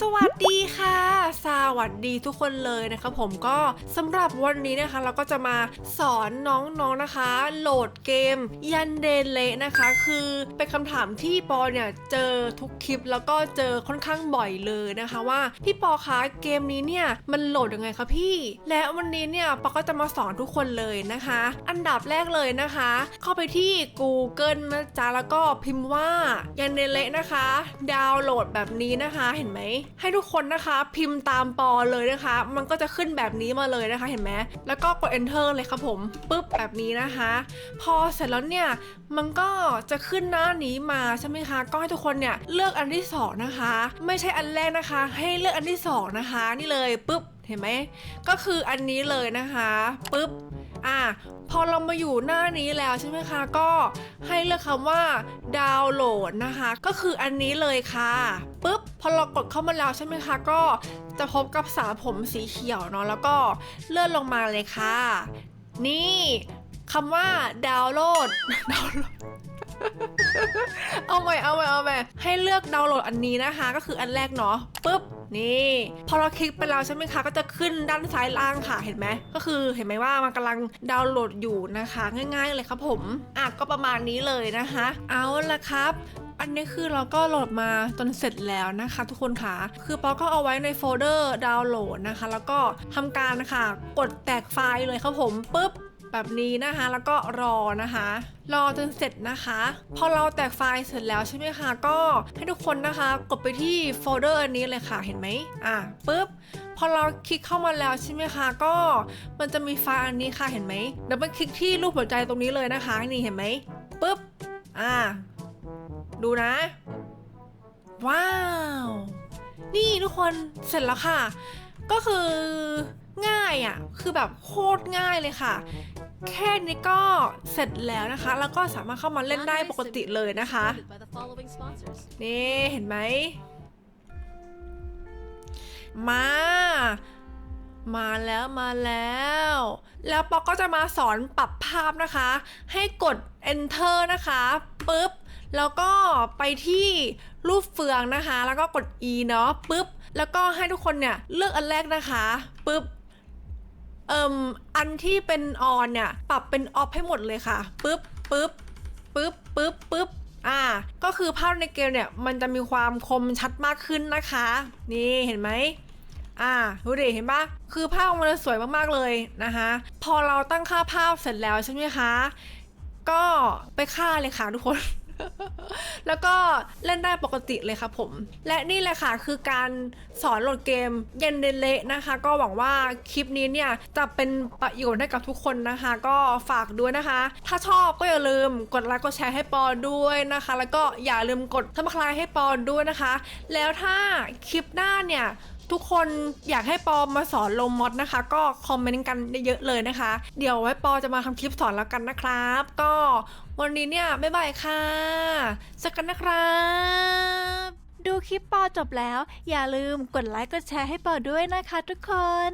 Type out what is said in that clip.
สวัสดี วัสดีทุกคนเลยนะครับผมก็สำหรับวันนี้นะคะ เราก็จะมาสอนน้องๆนะคะ โหลดเกม ยันเดนเลนะคะ คือเป็นคำถามที่ปอเนี่ยเจอทุกคลิปแล้วก็เจอค่อนข้างบ่อยเลยนะคะว่าพี่ปอคะเกมนี้เนี่ยมันโหลดยังไงคะพี่ และวันนี้เนี่ยปอก็จะมาสอนทุกคนเลยนะคะ อันดับแรกเลยนะคะ เข้าไปที่ Google นะจ๊ะแล้วก็พิมพ์ว่ายันเดนเลนะคะ ดาวน์โหลดแบบนี้นะคะเห็นไหมให้ทุกคนนะคะ พิมพ์ตามปอเลยนะคะ มันก็จะขึ้นแบบนี้มาเลยนะคะเห็นไหมแล้วก็กด enter เลยครับผมปุ๊บแบบนี้นะคะ พอเสร็จแล้วเนี่ยมันก็จะขึ้นหน้านี้มาใช่ไหมคะก็ให้ทุกคนเนี่ยเลือกอันที่สองนะคะ ไม่ใช่อันแรกนะคะ ให้เลือกอันที่สองนะคะ นี่เลยปุ๊บเห็นไหมก็คืออันนี้เลยนะคะปุ๊บอะพอเรามาอยู่หน้านี้แล้วใช่ไหมคะ ก็ให้เลือกคำว่าดาวน์โหลดนะคะ ก็คืออันนี้เลยค่ะปุ๊บ อเรากดเข้ามาแล้วใช่ไหมคะ ก็จะพบกับสาผมสีเขียวเนาะแล้วก็เลื่อนลงมาเลยค่ะ นี่คำว่าดาวน์โหลดดาวน์โหลดเอาใหม่เอาใหม่เอาใหม่ให้เลือกดาวน์โหลดอันนี้นะคะ ก็คืออันแรกเนาะปุ๊บนี่ พอเราคลิกไปแล้วใช่ไหมคะก็จะขึ้นด้านซ้ายล่างค่ะเห็นไหมก็คือเห็นไหมว่ามันกำลังดาวน์โหลดอยู่นะคะ ง่าย ๆ เลยครับผมอะก็ประมาณนี้เลยนะคะ เอาละครับ อันนี้คือเราก็โหลดมาจนเสร็จแล้วนะคะ ทุกคนค่ะ คือปอก็เอาไว้ในโฟลเดอร์ดาวน์โหลดนะคะ แล้วก็ทำการนะคะกดแตกไฟล์เลยครับผมปุ๊บแบบนี้นะคะ แล้วก็รอนะคะรอจนเสร็จนะคะ พอเราแตกไฟล์เสร็จแล้วใช่ไหมคะ ก็ให้ทุกคนนะคะ กดไปที่โฟลเดอร์อันนี้เลยค่ะ เห็นไหมอะปุ๊บ พอเราคลิกเข้ามาแล้วใช่ไหมคะ ก็มันจะมีไฟล์อันนี้ค่ะ เห็นไหมเดับเบิลคลิกที่รูปหัวใจตรงนี้เลยนะคะ นี่เห็นไหมปุ๊บ อะ ดูนะ ว้าว นี่ทุกคนเสร็จแล้วค่ะ ก็คือง่ายอะ่ะ คือแบบโคตรง่ายเลยค่ะ แค่นี้ก็เสร็จแล้วนะคะ แล้วก็สามารถเข้ามาเล่นได้ปกติเลยนะคะ นี่เห็นไหม มา มาแล้วมาแล้ว แล้วปอก็จะมาสอนปรับภาพนะคะ ให้กด enter นะคะปุ๊บ แล้วก็ไปที่รูปเฟืองนะคะ แล้วก็กด e เนาะปุ๊บ แล้วก็ให้ทุกคนเนี่ยเลือกอันแรกนะคะปุ๊บเอิมอันที่เป็นออนเนี่ยปรับเป็นออฟให้หมดเลยค่ะปุ๊บปุ๊บปุ๊บปุ๊บปุ๊บอ่า ก็คือภาพในเกมเนี่ยมันจะมีความคมชัดมากขึ้นนะคะ นี่เห็นไหมอ่าดูดิเห็นปะคือภาพมันสวยมากๆเลยนะคะ พอเราตั้งค่าภาพเสร็จแล้วใช่ไหมคะ ก็ไปฆ่าเลยค่ะทุกคน แล้วก็เล่นได้ปกติเลยครับผม และนี่แหละค่ะคือการสอนโหลดเกมเย็นเดนเละนะคะ ก็หวังว่าคลิปนี้เนี่ยจะเป็นประโยชน์ให้กับทุกคนนะคะ ก็ฝากด้วยนะคะ ถ้าชอบก็อย่าลืมกดไลค์กดแชร์ให้ปอด้วยนะคะ แล้วก็อย่าลืมกดทับคลายให้ปอด้วยนะคะ แล้วถ้าคลิปหน้าเนี่ย ทุกคนอยากให้ปอมาสอนลงมอดนะคะ ก็คอมเมนต์กันเยอะๆเลยนะคะ เดี๋ยวไว้ปอจะมาทำคลิปสอนแล้วกันนะครับ ก็วันนี้เนี่ยบ๊ายบายค่ะสักกันนะครับ ดูคลิปปอจบแล้ว อย่าลืมกดไลค์กดแชร์ให้ปอด้วยนะคะทุกคน